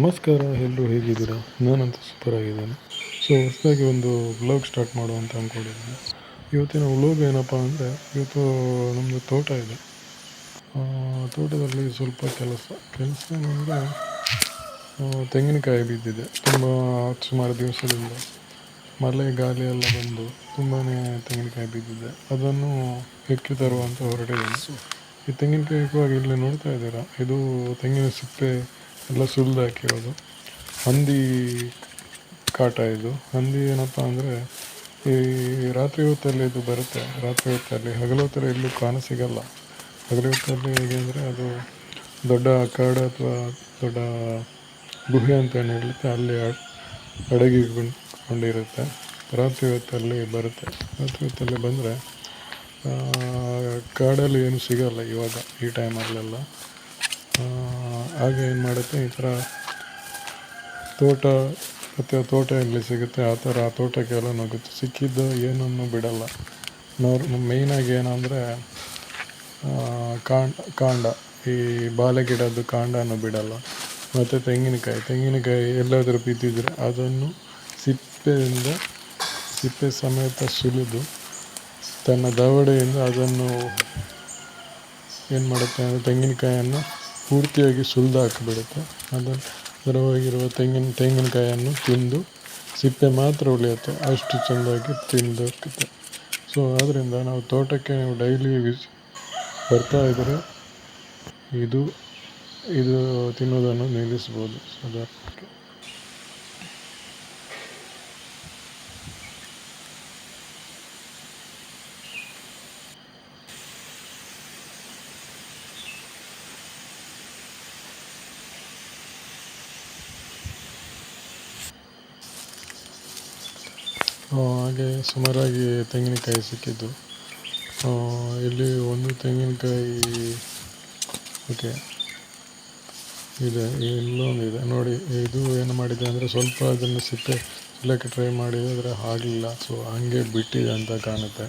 ನಮಸ್ಕಾರ, ಎಲ್ಲರೂ ಹೇಗಿದ್ದೀರಾ? ನಾನಂತೂ ಸೂಪರ್ ಆಗಿದ್ದೇನೆ. ಸೊ ಹೊಸದಾಗಿ ಒಂದು ವ್ಲಾಗ್ ಸ್ಟಾರ್ಟ್ ಮಾಡುವಂತ ಅಂದ್ಕೊಂಡಿದ್ದೀನಿ ಇವತ್ತಿನ ವ್ಲಾಗ್ ಏನಪ್ಪ ಅಂದರೆ, ಇವತ್ತು ನಮ್ಮದು ತೋಟ ಇದೆ. ತೋಟದಲ್ಲಿ ಸ್ವಲ್ಪ ಕೆಲಸ ಕೆಲಸ ಅಂದರೆ ತೆಂಗಿನಕಾಯಿ ಬಿದ್ದಿದೆ. ತುಂಬ ಸುಮಾರು ದಿವಸದಿಂದ. ಮಳೆ, ಗಾಳಿ ಎಲ್ಲ ಬಂದು ತುಂಬಾ ತೆಂಗಿನಕಾಯಿ ಬಿದ್ದಿದೆ. ಅದನ್ನು ಹೆಕ್ಕಿ ತರುವಂತ ಹೊರಟಿದ್ದೇನೆ ಈ ತೆಂಗಿನಕಾಯಿ ಇವಾಗ ಇಲ್ಲಿ ನೋಡ್ತಾ ಇದ್ದೀರಾ? ಇದು ತೆಂಗಿನ ಸಿಪ್ಪೆ ಎಲ್ಲ ಸುಲಿದು ಹಾಕಿರೋದು ಹಂದಿ ಕಾಟ ಇದು. ಹಂದಿ ಏನಪ್ಪ ಅಂದರೆ ಈ ರಾತ್ರಿ ಹೊತ್ತಲ್ಲಿ ಇದು ಬರುತ್ತೆ. ರಾತ್ರಿ ಹೊತ್ತಲ್ಲಿ ಹಗಲು ಹೊತ್ತಲ್ಲಿ ಎಲ್ಲೂ ಕಾಣ ಸಿಗಲ್ಲ. ಹಗಲು ಹೊತ್ತಲ್ಲಿ ಹೇಗೆ ಅಂದರೆ ಅದು ದೊಡ್ಡ ಕಾಡು ಅಥವಾ ದೊಡ್ಡ ಗುಹೆ ಅಂತ ಏನು ಹೇಳುತ್ತೆ, ಅಲ್ಲಿ ಅಡ್- ಅಡಗಿಕೊಂಡಿರುತ್ತೆ ರಾತ್ರಿ ಹೊತ್ತಲ್ಲಿ ಬರುತ್ತೆ. ರಾತ್ರಿ ಹೊತ್ತಲ್ಲಿ ಬಂದರೆ ಕಾಡಲ್ಲಿ ಏನು ಸಿಗಲ್ಲ ಇವಾಗ ಈ ಟೈಮಲ್ಲೆಲ್ಲ ಆಗ ಏನು ಮಾಡುತ್ತೆ. ಈ ಥರ ತೋಟ, ಮತ್ತು ತೋಟ ಎಲ್ಲಿ ಸಿಗುತ್ತೆ. ಆ ಥರ ಆ ತೋಟಕ್ಕೆಲ್ಲ ನುಗ್ಗುತ್ತೆ. ಸಿಕ್ಕಿದ್ದು ಏನನ್ನು ಬಿಡಲ್ಲ. ನೋರ್ ಮೇಯ್ನಾಗಿ ಏನಂದರೆ ಕಾಂಡ ಕಾಂಡ. ಈ ಬಾಳೆ ಗಿಡದ್ದು ಕಾಂಡನ ಬಿಡಲ್ಲ. ಮತ್ತು ತೆಂಗಿನಕಾಯಿ. ತೆಂಗಿನಕಾಯಿ ಎಲ್ಲಾದರೂ ಬಿದ್ದಿದ್ರೆ ಅದನ್ನು ಸಿಪ್ಪೆಯಿಂದ, ಸಿಪ್ಪೆ ಸಮೇತ ಸುಲಿದು ತನ್ನ ದವಡೆಯಿಂದ ಅದನ್ನು ಏನು ಮಾಡುತ್ತೆ ಅಂದರೆ ತೆಂಗಿನಕಾಯನ್ನು ಪೂರ್ತಿಯಾಗಿ ಸುಲಿದು ಹಾಕಿಬಿಡುತ್ತೆ. ಅದನ್ನು ಅದರೊಳಗಿರುವ ತೆಂಗಿನ ತೆಂಗಿನಕಾಯನ್ನು ತಿಂದು ಸಿಪ್ಪೆ ಮಾತ್ರ ಉಳಿಯುತ್ತೆ. ಅಷ್ಟು ಚೆಂದಾಗಿ ತಿಂದು ಹೋಗ್ತದೆ ಸೊ ಆದ್ದರಿಂದ ನಾವು ತೋಟಕ್ಕೆ ನೀವು ಡೈಲಿ ವಿಸ್ ಬರ್ತಾ ಇದ್ದರೆ ಇದು ಇದು ತಿನ್ನೋದನ್ನು ನಿಲ್ಲಿಸ್ಬೋದು. ಸೊ ಹಾಗೆ ಸುಮಾರಾಗಿ ತೆಂಗಿನಕಾಯಿ ಸಿಕ್ಕಿದ್ದು. ಇಲ್ಲಿ ಒಂದು ತೆಂಗಿನಕಾಯಿ ಓಕೆ. ಇದೆ ಇಲ್ಲೊಂದಿದೆ ನೋಡಿ, ಇದು ಏನು ಮಾಡಿದೆ ಅಂದರೆ ಸ್ವಲ್ಪ ಅದನ್ನು ಸಿಪ್ಪೆ ಇಲ್ಲಕ್ಕೆ ಟ್ರೈ ಮಾಡಿದರೆ ಆಗಲಿಲ್ಲ. ಸೊ ಹಂಗೆ ಬಿಟ್ಟಿದೆ ಅಂತ ಕಾಣುತ್ತೆ.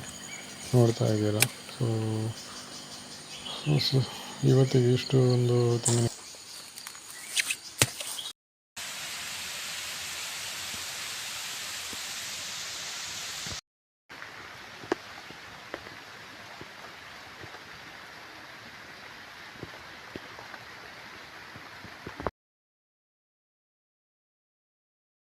ನೋಡ್ತಾ ಇದ್ದೀರಾ? ಸೊ ಸೊ ಇವತ್ತಿಗೆ ಇಷ್ಟು ಒಂದು ತೆಂಗಿನ